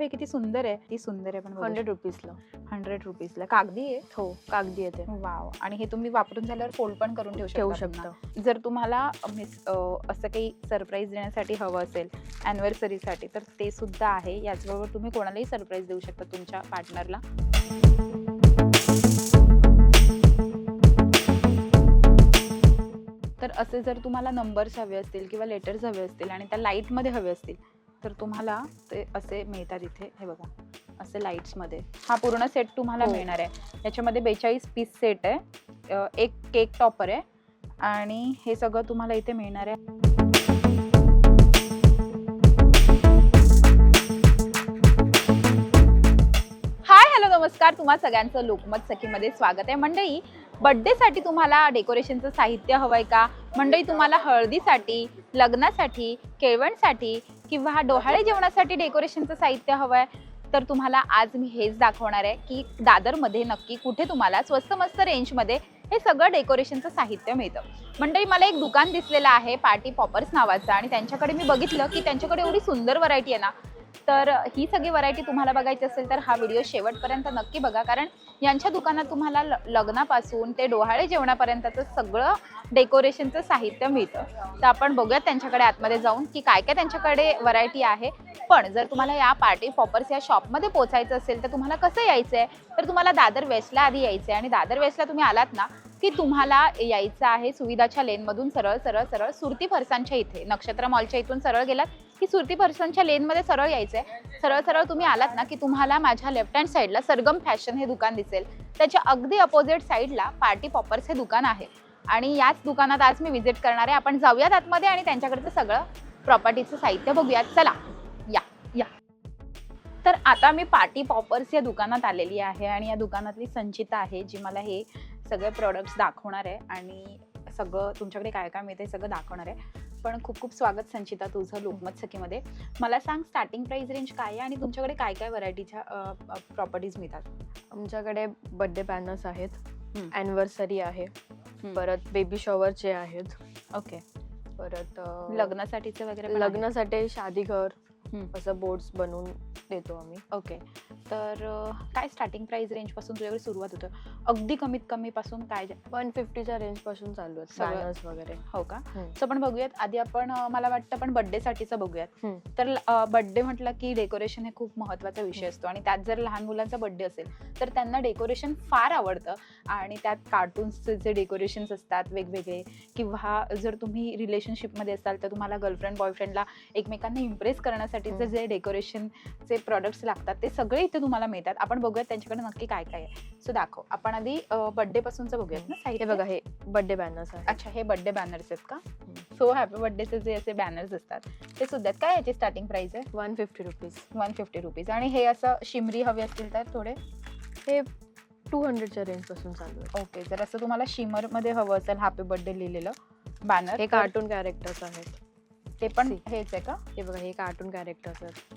हे किती सुंदर आहे. ती सुंदर आहे पण हंड्रेड रुपीजला हंड्रेड रुपीजला कागदी आहे? हो कागदी येते वाव. आणि हे तुम्ही वापरून झाल्यावर फोल्ड पण करून ठेवू ठेवू शकता. जर तुम्हाला मिस असं काही सरप्राईज देण्यासाठी हवं असेल अॅनिव्हर्सरीसाठी तर ते सुद्धा आहे. याचबरोबर तुम्ही कोणालाही सरप्राईज देऊ शकता तुमच्या पार्टनरला तर असे जर तुम्हाला नंबर्स हवे असतील किंवा लेटर्स हवे असतील आणि त्या लाईटमध्ये हवे असतील तर तुम्हाला ते असे मिळतात इथे हे बघा असे लाईट्समध्ये हा पूर्ण सेट तुम्हाला हो. मिळणार आहे. याच्यामध्ये बेचाळीस पीस सेट आहे. अ, एक केक टॉपर आहे. आणि हे सगळं तुम्हाला इथे मिळणार आहे. हाय हॅलो नमस्कार. तुम्हा सगळ्यांचं लोकमत सखीमध्ये स्वागत आहे. मंडळी बड्डेसाठी तुम्हाला डेकोरेशनचं साहित्य हवंय का? मंडळी तुम्हाला हळदीसाठी लग्नासाठी केळवणसाठी किंवा डोहाळे जेवणासाठी डेकोरेशनचं साहित्य हवं आहे तर तुम्हाला आज मी हेच दाखवणार आहे की दादरमध्ये नक्की कुठे तुम्हाला स्वस्त मस्त रेंजमध्ये हे सगळं डेकोरेशनचं साहित्य मिळतं. मंडळी मला एक दुकान दिसलेलं आहे पार्टी पॉपर्स नावाचं आणि त्यांच्याकडे मी बघितलं की त्यांच्याकडे एवढी सुंदर व्हरायटी आहे ना तर ही सगळी व्हरायटी तुम्हाला बघायची असेल तर हा व्हिडिओ शेवटपर्यंत नक्की बघा. कारण यांच्या दुकानात तुम्हाला ल- लग्नापासून ते डोहाळे जेवणापर्यंतचं सगळं डेकोरेशनचं साहित्य मिळतं. तर आपण बघूयात त्यांच्याकडे आतमध्ये जाऊन की काय काय त्यांच्याकडे व्हरायटी आहे. पण जर तुम्हाला या पार्टी पॉपर्स या शॉपमध्ये पोचायचं असेल तर तुम्हाला कसं यायचं आहे तर तुम्हाला दादर वेस्टला आधी यायचं आहे आणि दादर वेस्टला तुम्ही आलात ना की तुम्हाला यायचं आहे सुविधाच्या लेनमधून सरळ सरळ सरळ सुरती फरसांच्या इथे नक्षत्र मॉलच्या इथून सरळ गेलात. की सुरती पर्सनच्या लेनमध्ये सरळ यायचं आहे सरळ सरळ तुम्ही आलात ना की तुम्हाला माझ्या लेफ्ट हँड साईडला सरगम फॅशन हे दुकान दिसेल. त्याच्या अगदी अपोजिट साईडला पार्टी पॉपर्स हे दुकान आहे. आणि याच दुकानात आज मी व्हिजिट करणार आहे. आपण जाऊयात आतमध्ये आणि त्यांच्याकडचं सगळं प्रॉपर्टीचं साहित्य बघूयात. चला या या. तर आता मी पार्टी पॉपर्स या दुकानात आलेली आहे आणि या दुकानातली संचिता आहे जी मला हे सगळे प्रोडक्ट्स दाखवणार आहे. आणि सगळं तुमच्याकडे काय काय मिळते सगळं दाखवणार आहे. पण खूप खूप स्वागत संचिता तुझं लोकमत सखीमध्ये मला सांग स्टार्टिंग प्राइस रेंज काय आहे आणि तुमच्याकडे काय काय व्हरायटीच्या प्रॉपर्टीज मिळतात? आमच्याकडे बर्थडे बॅनर्स आहेत. अॅनिव्हर्सरी आहे. परत बेबी शॉवरचे आहेत. ओके. परत लग्नासाठीचे वगैरे? लग्नासाठी शादी घर. असं बोर्ड्स बनवून देतो आम्ही. ओके तर काय स्टार्टिंग प्राइस रेंजपासून तुझ्याकडे सुरुवात होतं? अगदी कमीत कमी पासून काय वन फिफ्टीच्या रेंजपासून चालू आहेत वगैरे. हो का. सो आपण बघूयात आधी आपण मला वाटतं आपण बर्थडे साठीचं बघूयात. तर बर्थडे म्हटलं की डेकोरेशन हे खूप महत्त्वाचा विषय असतो आणि त्यात जर लहान मुलांचा बर्थडे असेल तर त्यांना डेकोरेशन फार आवडतं. आणि त्यात कार्टून्सचे जे डेकोरेशन्स असतात वेगवेगळे किंवा जर तुम्ही रिलेशनशिपमध्ये असाल तर तुम्हाला गर्लफ्रेंड बॉयफ्रेंडला एकमेकांना इम्प्रेस करण्यासाठीचे हम्म. जे डेकोरेशनचे प्रॉडक्ट्स लागतात ते सगळे इथे तुम्हाला मिळतात. आपण बघूयात त्यांच्याकडे नक्की काय काय आहे. सो दाखव. आपण आधी बर्थडे पासूनचं बघूयात ना हे साहित्य बघा हे बर्थडे बॅनर्स अच्छा हे बर्थडे बॅनर्स आहेत का? सो हॅपी बर्थडेचे जे असे बॅनर्स असतात ते सुद्धा काय याची स्टार्टिंग प्राइस आहे? One fifty rupees one fifty rupees आणि हे असं शिमरी हवे असतील तर थोडे? हे टू हंड्रेडच्या रेंजपासून चालू आहे. ओके जर असं तुम्हाला शिमरमध्ये हवं असेल हॅपी बर्थडे लिहिलेलं बॅनर हे कार्टून कॅरेक्टर्स आहेत. ते पण. हेच आहे का? हे बघा हे कार्टून कॅरेक्टर्स आहेत.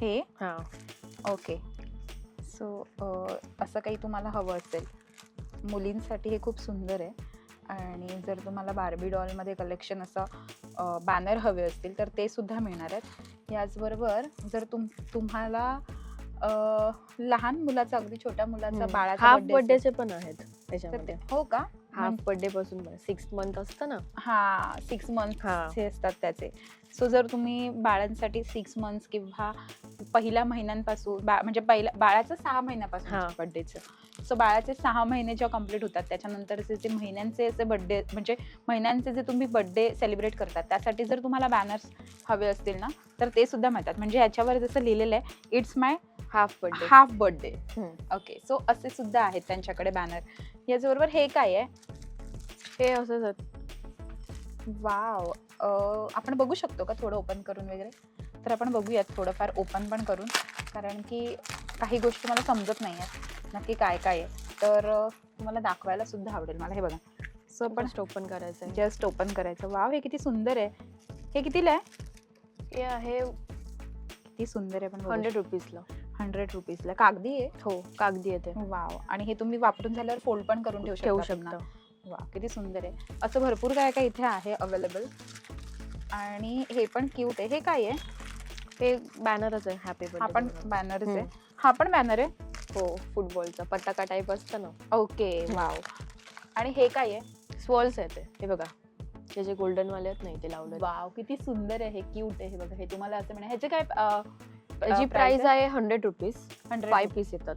हे? हा. ओके सो असं काही तुम्हाला हवं असेल. मुलींसाठी हे खूप सुंदर आहे. आणि जर तुम्हाला बार्बी डॉलमध्ये कलेक्शन असं बॅनर हवे असतील तर ते सुद्धा मिळणार आहेत. याचबरोबर जर तुम तुम्हाला लहान मुलाचा अगदी छोट्या मुलाचा बाळाचा बर्थडेचे पण आहेत त्याच्यामध्ये. हो का? हाफ बर्थडे पासून सिक्स मंथ असतं ना. हा सिक्स मंथ हा. असतात त्याचे. सो जर तुम्ही बाळांसाठी सिक्स मंथ्स किंवा पहिल्या महिन्यांपासून म्हणजे पहिल्या बाळाचं सहा महिन्यापासून. बर्थडेचं सो बाळाचे सहा महिने जेव्हा कंप्लीट होतात त्याच्यानंतरचे जे महिन्यांचे असे बर्थडे म्हणजे महिन्यांचे जे तुम्ही बर्थडे सेलिब्रेट करतात त्यासाठी जर तुम्हाला बॅनर्स हवे असतील ना तर ते सुद्धा मिळतात. म्हणजे याच्यावर जसं लिहिलेलं आहे it's my half birthday half birthday okay so असे सुद्धा आहेत त्यांच्याकडे बॅनर याच्याबरोबर हे काय आहे? हे असंच वाव आपण बघू शकतो का थोडं ओपन करून वगैरे? तर आपण बघूयात थोडंफार ओपन पण करून. कारण की काही गोष्टी मला समजत नाही आहेत. नक्की काय काय आहे. तर तुम्हाला दाखवायला सुद्धा आवडेल. मला हे बघा. सो पण ओपन करायचं आहे जस्ट ओपन करायचं. वाव हे किती सुंदर आहे. हे कितीला आहे? हे आहे किती सुंदर आहे पण हंड्रेड रुपीजला हंड्रेड रुपीजला कागदी आहे? हो कागदी येते वाव. आणि हे तुम्ही वापरून झाल्यावर फोल्ड पण करून ठेवू ठेवू शकता वा किती सुंदर आहे. असं भरपूर काय काय इथे आहे अवेलेबल आणि हे पण क्यूट आहे. हे काय आहे? हे बॅनरच आहे हॅपी हा पण बॅनरच आहे. हा पण बॅनर आहे? हो फुटबॉलचा पटाका टाईप असतं ना. Okay wow. आणि हे काय आहे? स्वर्ल्स आहे ते. हे बघा. ते जे गोल्डन वाले आहेत नाही ते लावले वाव किती सुंदर आहे. हे क्यूट आहे. हे बघा. हे तुम्हाला असं म्हणा ह्याचे काय अं, अं, प्राइस आहे? हंड्रेड रुपीज 100 फाय पीस येतात.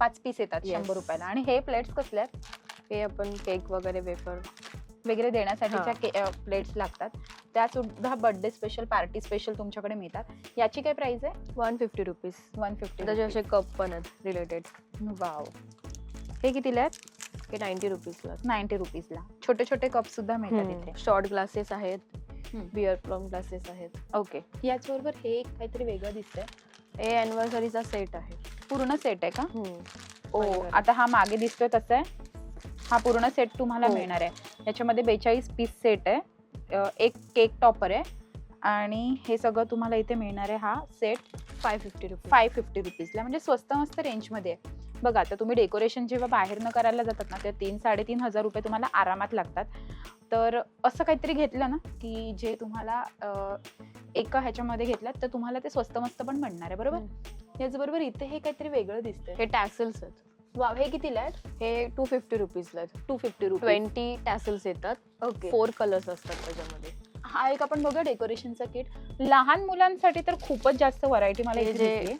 पाच पीस येतात Yes. शंभर रुपयाला. आणि हे प्लेट्स कसले आहेत? हे आपण केक वगैरे वेफर वगैरे देण्यासाठीच्या प्लेट्स लागतात. त्या सुद्धा बर्थडे स्पेशल पार्टी स्पेशल तुमच्याकडे मिळतात. याची काय प्राइस आहे? One fifty rupees one fifty त्याचे असे कप पण आहेत रिलेटेड वाव हे कितीला आहेत? हे नाईन्टी रुपीजला नाईन्टी रुपीजला छोटे छोटे कप सुद्धा मिळतात इथे. शॉर्ट ग्लासेस आहेत. हम्म. बिअर प्लॉम ग्लासेस आहेत. ओके याचबरोबर हे एक काहीतरी वेगळं दिसतंय. हे अॅनिव्हर्सरीचा सेट आहे. पूर्ण सेट आहे का? ओ बरोबर. आता हा मागे दिसतोय तसं आहे. हा पूर्ण सेट तुम्हाला हो. मिळणार आहे. याच्यामध्ये बेचाळीस पीस सेट आहे. एक केक टॉपर आहे. आणि हे सगळं तुम्हाला इथे मिळणार आहे हा set five fifty rupees five fifty रुपीजला म्हणजे स्वस्त मस्त रेंजमध्ये आहे. बघा आता तुम्ही डेकोरेशन जेव्हा बाहेरनं करायला जातात ना तेव्हा तीन साडेतीन हजार रुपये तुम्हाला आरामात लागतात. तर असं काहीतरी घेतलं ना की जे तुम्हाला एका ह्याच्यामध्ये घेतलं तर तुम्हाला ते स्वस्त मस्त पण म्हणणार आहे बरोबर? याचबरोबर इथे हे काहीतरी वेगळं दिसतंय. हे टॅसल्स आहेत. वाव हे कितीला आहेत? हे टू फिफ्टी रुपीजला आहेत. टू फिफ्टी रुपये ट्वेंटी टॅसल्स येतात. ओके फोर कलर्स असतात त्याच्यामध्ये. हा एक आपण बघा डेकोरेशनचा किट लहान मुलांसाठी तर खूपच जास्त व्हरायटी मला हे जे-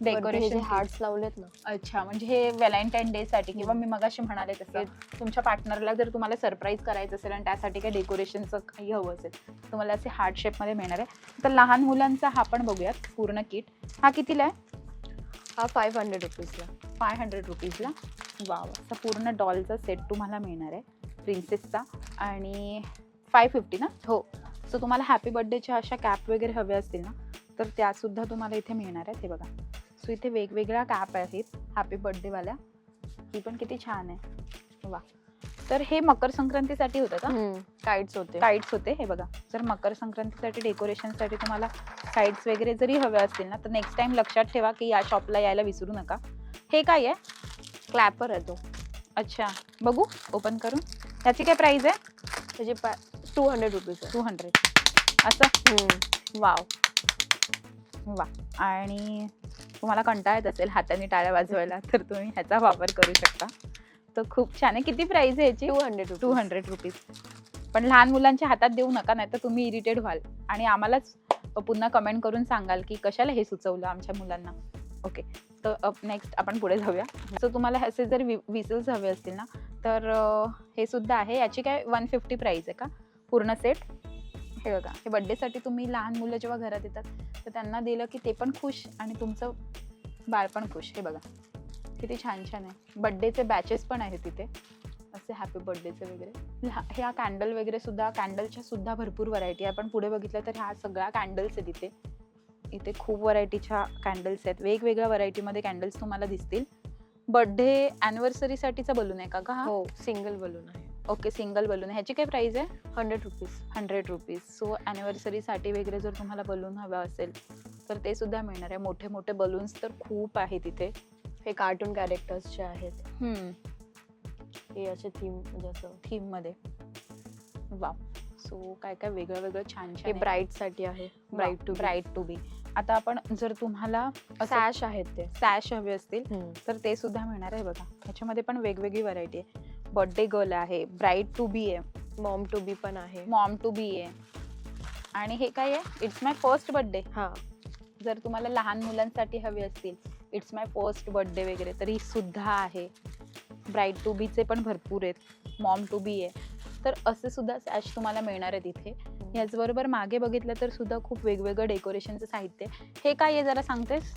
डेकोरेशन हार्ट्स लावलेत ना. अच्छा म्हणजे हे व्हॅलेंटाईन डे साठी किंवा हम्म. मी मगाशी म्हणाले तसं तुमच्या पार्टनरला जर तुम्हाला सरप्राईज करायचं असेल आणि त्यासाठी काही डेकोरेशनचं काही हवं असेल तुम्हाला असे हार्ट शेपमध्ये मिळणार आहे. तर लहान मुलांचा हा पण बघूयात पूर्ण किट हा कितीला आहे? हा five hundred rupees. Five hundred rupees. Wow असा पूर्ण डॉलचा सेट तुम्हाला मिळणार आहे प्रिन्सेसचा आणि फाय फिफ्टी ना? हो. सो तुम्हाला हॅपी बर्थडेच्या अशा कॅप वगैरे हव्या असतील ना तर त्या सुद्धा तुम्हाला इथे मिळणार आहेत. हे बघा. सो इथे वेगवेगळ्या कॅप आहेत. हॅपी बर्थडेवाल्या ही पण किती छान आहे. वा. तर हे मकर संक्रांतीसाठी होतं का? काइट्स होते. काईट्स होते. हे बघा. जर मकर संक्रांतीसाठी डेकोरेशनसाठी तुम्हाला काईट्स वगैरे जरी हव्या असतील ना तर नेक्स्ट टाइम लक्षात ठेवा की या शॉपला यायला विसरू नका. हे काय आहे? क्लॅपर आहे तो. अच्छा. बघू. ओपन करून. ह्याची काय प्राइस आहे? त्याची टू हंड्रेड रुपीज आहे. टू हंड्रेड असं. वाव वा आणि तुम्हाला कंटाळा येत असेल हाताने टाळ्या वाजवायला तर तुम्ही ह्याचा वापर करू शकता. तर खूप छान आहे. किती प्राइस आहे याची? Two hundred two hundred rupees पण लहान मुलांच्या हातात देऊ नका नाही तर तुम्ही इरिटेट व्हाल. आणि आम्हालाच पुन्हा कमेंट करून सांगाल की कशाला हे सुचवलं आमच्या मुलांना. ओके तर नेक्स्ट आपण पुढे जाऊया. सो तुम्हाला असे जर विसल्स हवे असतील ना तर हे सुद्धा आहे. याची काय वन फिफ्टी प्राईस आहे का? पूर्ण सेट हे बघा हे बड्डेसाठी तुम्ही लहान मुलं जेव्हा घरात येतात तर त्यांना दिलं की ते पण खुश आणि तुमचं बाळ पण खुश. हे बघा किती छान छान आहे. बड्डेचे बॅचेस पण आहेत तिथे. असे हॅपी बर्थडेचे वगैरे. ह्या कॅन्डल वगैरे सुद्धा कॅन्डलच्या सुद्धा भरपूर व्हरायटी आहे. आपण पुढे बघितलं तर ह्या सगळ्या कॅन्डल्स आहेत इथे. इथे खूप व्हरायटीच्या कॅन्डल्स आहेत. वेगवेगळ्या व्हरायटीमध्ये कॅन्डल्स तुम्हाला दिसतील. बर्थडे अॅनिव्हर्सरीसाठीचा बलून आहे का का हो? सिंगल बलून आहे. ओके सिंगल बलून ह्याची काय प्राइस आहे? Hundred rupees hundred rupees so अॅनिव्हर्सरीसाठी वगैरे जर तुम्हाला बलून हवा असेल तर ते सुद्धा मिळणार आहे. मोठे मोठे बलून्स तर खूप आहेत इथे. हे कार्टून कॅरेक्टर्सचे आहेत. हे असे थीम म्हणजे असं. थीममध्ये. वा. सो काय काय वेगळं वेगळं छान हे छान ब्राईटसाठी आहे. Bride to bride to be आता आपण जर तुम्हाला सॅश आहेत ते. सॅश हवे असतील तर ते सुद्धा मिळणार आहे बघा. ह्याच्यामध्ये पण वेगवेगळी व्हरायटी आहे. बर्थडे गर्ल आहे ब्राईट टू बी आहे मॉम टू बी पण आहे. मॉम टू बी आहे. आणि हे काय आहे? इट्स माय फर्स्ट बर्थडे हा. जर तुम्हाला लहान मुलांसाठी हवे असतील इट्स माय फर्स्ट बर्थडे वगैरे तरी सुद्धा आहे. ब्राईट टू बीचे पण भरपूर आहेत मॉम टू बी आहे. तर असे सुद्धा सॅश तुम्हाला मिळणार आहेत इथे. याचबरोबर मागे बघितलं तर सुद्धा खूप वेगवेगळं डेकोरेशनचं साहित्य आहे. हे काय आहे जरा सांगतेस?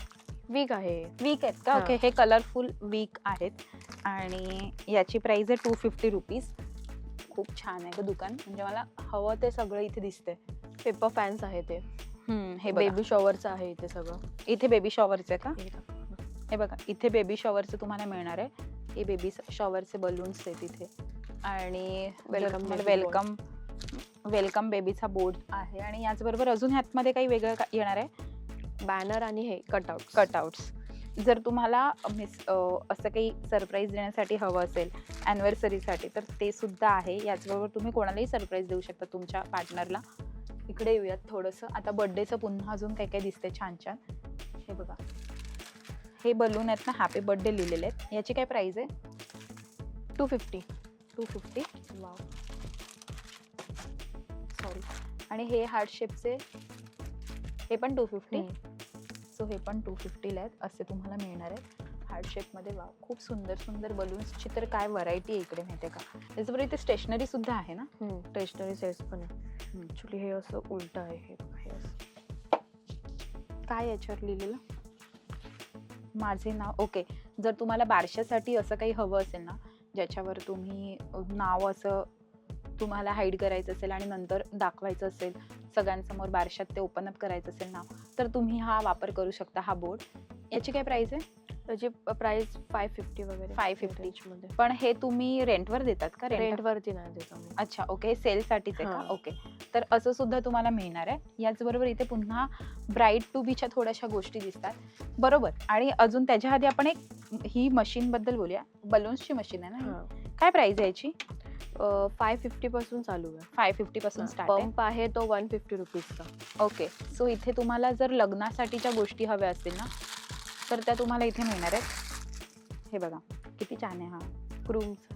वीक आहे. वीक आहेत का? हा. ओके हे कलरफुल वीक आहेत. आणि याची प्राइस आहे टू फिफ्टी रुपीज खूप छान आहे ग दुकान. म्हणजे मला हवं ते सगळं इथे दिसतंय. पेपर फॅन्स आहे ते. हे बेबी बेबी शॉवरचं आहे इथे सगळं. इथे बेबी शॉवरचे का? हे बघा. हे बघा इथे बेबी शॉवरचे तुम्हाला मिळणार आहे. हे बेबी शॉवरचे बलून्स आहेत इथे. आणि Welcome baby वेलकम वेलकम बेबीचा बोर्ड आहे. आणि याचबरोबर अजून ह्यातमध्ये काही वेगळं का- येणार आहे? बॅनर आणि हे कटआउट कटआउट्स जर तुम्हाला मिस असं काही सरप्राईज देण्यासाठी हवं असेल अॅनिव्हर्सरीसाठी तर ते सुद्धा आहे. याचबरोबर तुम्ही कोणालाही सरप्राईज देऊ शकता तुमच्या पार्टनरला इकडे येऊयात थोडंसं. आता बर्थडेचं पुन्हा अजून काय काय दिसतंय छान छान. हे बघा. हे बलून आहेत ना हॅपी बर्थडे लिहिलेले आहेत. याची काय प्राइस आहे? Two fifty two fifty wow sorry आणि हे हार्ट शेपचे हे पण टू फिफ्टी सो हे पण टू फिफ्टीला आहेत. असे तुम्हाला मिळणार आहेत. हार्ट शेपमध्ये वा खूप सुंदर सुंदर बलून्सची तर काय व्हरायटी आहे इकडे माहिती आहे का? त्याचबरोबर इथे स्टेशनरी सुद्धा आहे ना? स्टेशनरी सेट्स पण आहे. ऍक्च्युली हे असं उलट आहे. हे बघा, हे असं. काय याच्यावर लिहिलेलं? माझे नाव ओके जर तुम्हाला बारशासाठी असं काही हवं असेल ना ज्याच्यावर तुम्ही नाव असं तुम्हाला हाईड करायचं असेल आणि नंतर दाखवायचं असेल सगळ्यांसमोर बारशात ते ओपन अप करायचं असेल नाव तर तुम्ही हा वापर करू शकता हा बोर्ड याची काय प्राइस आहे? त्याची प्राइस फाय फिफ्टी वगैरे. 550. range मध्ये. पण हे तुम्ही रेंटवर देतात का? रेंट रेंट वरती नाही देत अच्छा ओके सेलसाठीच आहे का. ओके तर असं सुद्धा तुम्हाला मिळणार आहे. याचबरोबर इथे पुन्हा ब्राईट टू बीच्या थोड्याशा गोष्टी दिसतात. बरोबर. आणि अजून त्याच्या आधी आपण एक ही मशीन बद्दल बोलूया. बलून्सची मशीन आहे ना? काय प्राइस आहे याची? फाय फिफ्टी पासून चालू आहे. फाय फिफ्टी पासून स्टार्ट आहे. पंप आहे तो वन फिफ्टी रुपीजचा ओके सो इथे तुम्हाला जर लग्नासाठीच्या गोष्टी हव्या असतील ना तर त्या तुम्हाला इथे मिळणार आहेत. हे बघा किती छान आहे हा. क्रूमचा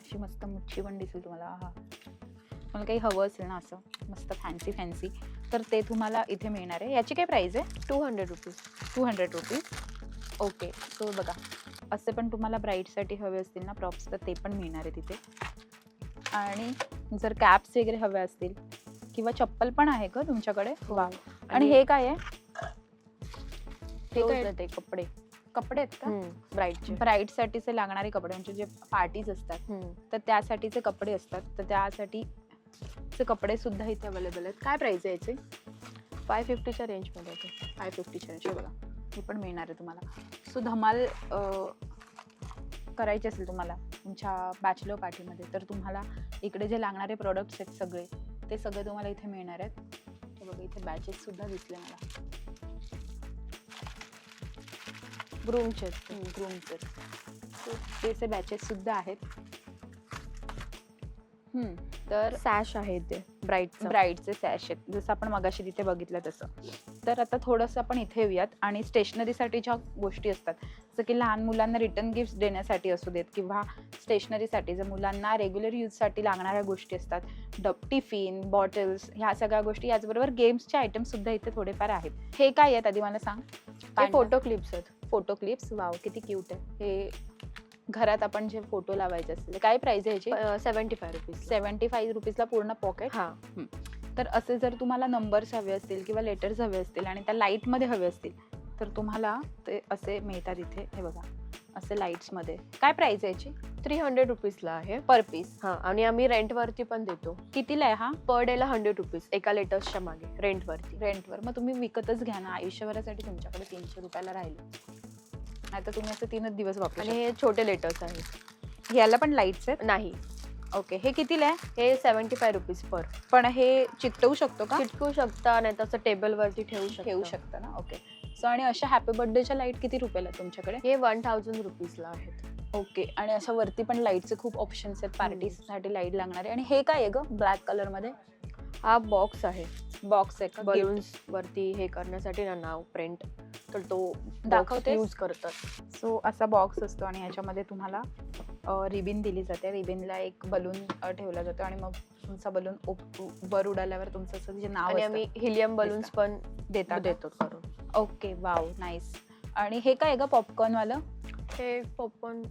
अशी मस्त मुच्छी पण दिसेल तुम्हाला. हा. मला काही हवं असेल ना असं मस्त फॅन्सी फॅन्सी तर ते तुम्हाला इथे मिळणार आहे. याची काय प्राइस आहे? Two hundred rupees two hundred rupees okay so बघा. असे पण तुम्हाला ब्राईडसाठी हवे असतील ना प्रॉप्स तर ते पण मिळणार आहे तिथे. आणि जर कॅप्स वगैरे हव्या असतील किंवा चप्पल पण आहे का तुमच्याकडे? वा आणि हे काय आहे? हे काय? ते कपडे. कपडे आहेत का? ब्राईटचे. ब्राईडसाठीचे लागणारे कपडे म्हणजे जे पार्टीज असतात तर त्यासाठीचे कपडे असतात. तर त्यासाठी कपडे सुद्धा इथे अवेलेबल आहेत. काय प्राइस आहे याचे? फाय फिफ्टीच्या रेंजमध्ये फाय फिफ्टीच्या रेंज बघा. हे पण मिळणार आहे तुम्हाला. सो धमाल करायची असेल तुम्हाला तुमच्या बॅचलर पार्टीमध्ये तर तुम्हाला इकडे जे लागणारे प्रोडक्ट्स आहेत सगळे ते सगळे तुम्हाला इथे मिळणार आहेत. हे बघा इथे बॅचेस सुद्धा दिसले मला. ग्रूमचे आहेत ते. ग्रूमचे त्याचे बॅचेस सुद्धा आहेत. तर सॅश आहे ते ब्राईटचं ब्राईडचे सॅश आहेत. जसं आपण मगाशी तिथे बघितलं तसं. तर आता थोडंसं आपण इथे येऊयात. आणि स्टेशनरीसाठी ज्या गोष्टी असतात जसं की लहान मुलांना रिटर्न गिफ्ट देण्यासाठी असू देत किंवा स्टेशनरीसाठी जर मुलांना रेग्युलर यूजसाठी लागणाऱ्या गोष्टी असतात डब टिफिन बॉटल्स ह्या सगळ्या गोष्टी याचबरोबर गेम्सचे आयटम सुद्धा इथे थोडेफार आहेत. हे काय आहेत आधी मला सांग? फोटो क्लिप्स आहेत. फोटो क्लिप्स वाव किती क्यूट आहे. हे घरात आपण जे फोटो लावायचे असतील काय प्राइस आहे याची seventy five rupees seventy five रुपीजला पूर्ण पॉकेट हा. तर असे जर तुम्हाला नंबर्स हवे असतील किंवा लेटर्स हवे असतील आणि त्या लाईटमध्ये हवे असतील तर तुम्हाला ते असे मिळतात इथे. हे बघा असे लाईट्समध्ये काय प्राइस आहे याची? थ्री हंड्रेड रुपीजला आहे. पर पीस हा आणि आम्ही रेंट वरती पण देतो. कितीला आहे हा? पर डेला हंड्रेड रुपीज एका लेटर्सच्या मागे रेंट वरती रेंटवर मग तुम्ही विकतच घ्या ना. आयुष्यभरासाठी तुमच्याकडे तीनशे रुपयाला राहिले. नाहीतर तुम्ही असं तीनच दिवस वापरू आणि हे छोटे लेटर्स आहेत. शकता. याला पण लाईट्स आहेत? नाही. ओके हे कितीला आहे? हे सेवन्टी फाय रुपीज पर. पण हे चिकटवू शकतो का? चिटकू शकता नाही तसं टेबल वरती ठेवू शकता. ठेवू शकता ना? ओके. सो आणि अशा हॅपी बर्थडेच्या लाइट किती रुपयाला तुमच्याकडे? हे वन थाउजंड रुपीजला आहेत. ओके आणि अशा वरती पण लाईटचे खूप ऑप्शन्स आहेत पार्टीसाठी लाइट लागणारे. आणि हे काय आहे ग? ब्लॅक कलरमध्ये? हा बॉक्स आहे. बॉक्स आहे बलून्स वरती हे करण्यासाठी ना नाव प्रिंट तर तो दाखवतेस? यूज करतात. सो असा बॉक्स असतो आणि ह्याच्यामध्ये तुम्हाला रिबिन दिली जाते. रिबिनला एक बलून ठेवला जातो आणि मग तुमचा बलून वर उडाल्यावर तुमचं असं जे नाव आणि आम्ही हिलियम बलून्स पण देतात. देतो करून. ओके वाव नाईस आणि हे काय आहे ग पॉपकॉर्न वालं हे पॉपकॉर्न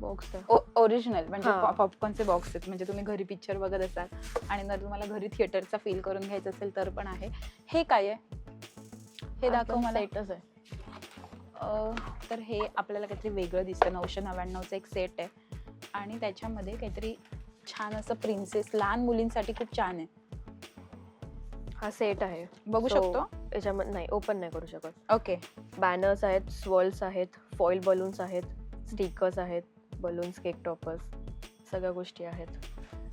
बॉक्स आहे. ओरिजिनल म्हणजे. पॉपकॉर्नचे बॉक्स आहेत. म्हणजे तुम्ही घरी पिक्चर बघत असाल आणि जर तुम्हाला घरी थिएटरचा फील करून घ्यायचं असेल तर पण आहे. हे काय आहे? हे दाखव मला. सेटच आहे. तर हे आपल्याला काहीतरी वेगळं दिसतं नऊशे नव्याण्णवचं एक सेट आहे. आणि त्याच्यामध्ये काहीतरी छान असं प्रिन्सेस लहान मुलींसाठी खूप छान आहे. हा सेट आहे. बघू So, शकतो? याच्यामध्ये नाही ओपन नाही करू शकत. ओके बॅनर्स आहेत स्वर्ल्स आहेत फॉईल बलून्स आहेत स्टिकर्स आहेत बलून्स केक टॉपर्स सगळ्या गोष्टी आहेत.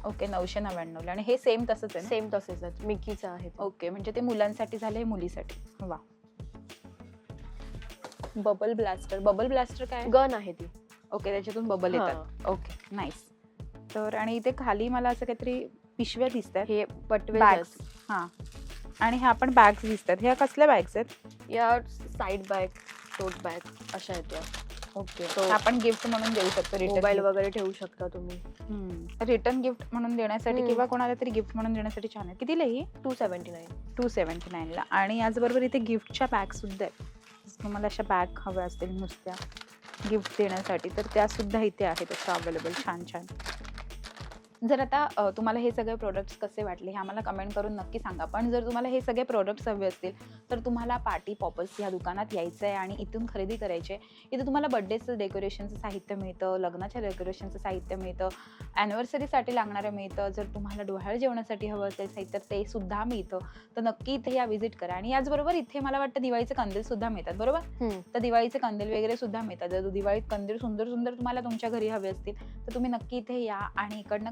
ओके नऊशे नव्याण्णवला. आणि हे सेम तसंच आहे सेम तसेच आहेत. मिकीचं आहे ते. ओके म्हणजे ते मुलांसाठी झाले हे मुलीसाठी. वा. Bubble blaster. बबल ब्लास्टर काय? गन आहे ती. ओके त्याच्यातून बबल हा. येतात. ओके नाईस तर आणि इथे खाली मला असं काहीतरी पिशव्या दिसत आहेत हे पटवे बॅग्स हां. आणि ह्या पण बॅग्स दिसतात. ह्या कसल्या बॅग्स आहेत? या साईड बॅग टोट बॅग अशा आहेत या. ओके. So- आपण गिफ्ट म्हणून देऊ शकतो मोबाईल रिटर्न वगैरे ठेवू शकता तुम्ही. रिटर्न गिफ्ट म्हणून देण्यासाठी हम्म. किंवा कोणाला तरी गिफ्ट म्हणून देण्यासाठी छान आहे. कितीला ही? Two seventy nine two seventy नाईनला आणि याचबरोबर इथे गिफ्टच्या बॅग सुद्धा आहेत. तुम्हाला अशा बॅग हव्या असतील नुसत्या गिफ्ट देण्यासाठी तर त्या सुद्धा इथे आहेत. अशा अवेलेबल छान छान जर आता तुम्हाला हे सगळे प्रोडक्ट्स कसे वाटले हे आम्हाला कमेंट करून नक्की सांगा. पण जर तुम्हाला हे सगळे प्रोडक्ट्स हवे असतील तर तुम्हाला पार्टी पॉपर्स या दुकानात यायचं आहे आणि इथून खरेदी करायची इथे तुम्हाला बड्डेचं डेकोरेशनचं साहित्य मिळतं लग्नाच्या डेकोरेशनचं साहित्य मिळतं ॲनिव्हर्सरीसाठी लागणारं मिळतं जर तुम्हाला डोहाळ जेवणासाठी हवं असेल साहित्य ते सुद्धा मिळतं. तर नक्की इथे या विजिट करा. आणि याचबरोबर इथे मला वाटतं दिवाळीचे कंदील सुद्धा मिळतात बरोबर? तर दिवाळीचे कंदील वगैरे सुद्धा मिळतात. जर दिवाळीत कंदील सुंदर सुंदर तुम्हाला तुमच्या घरी हवे असतील तर तुम्ही नक्की इथे या आणि इकडनं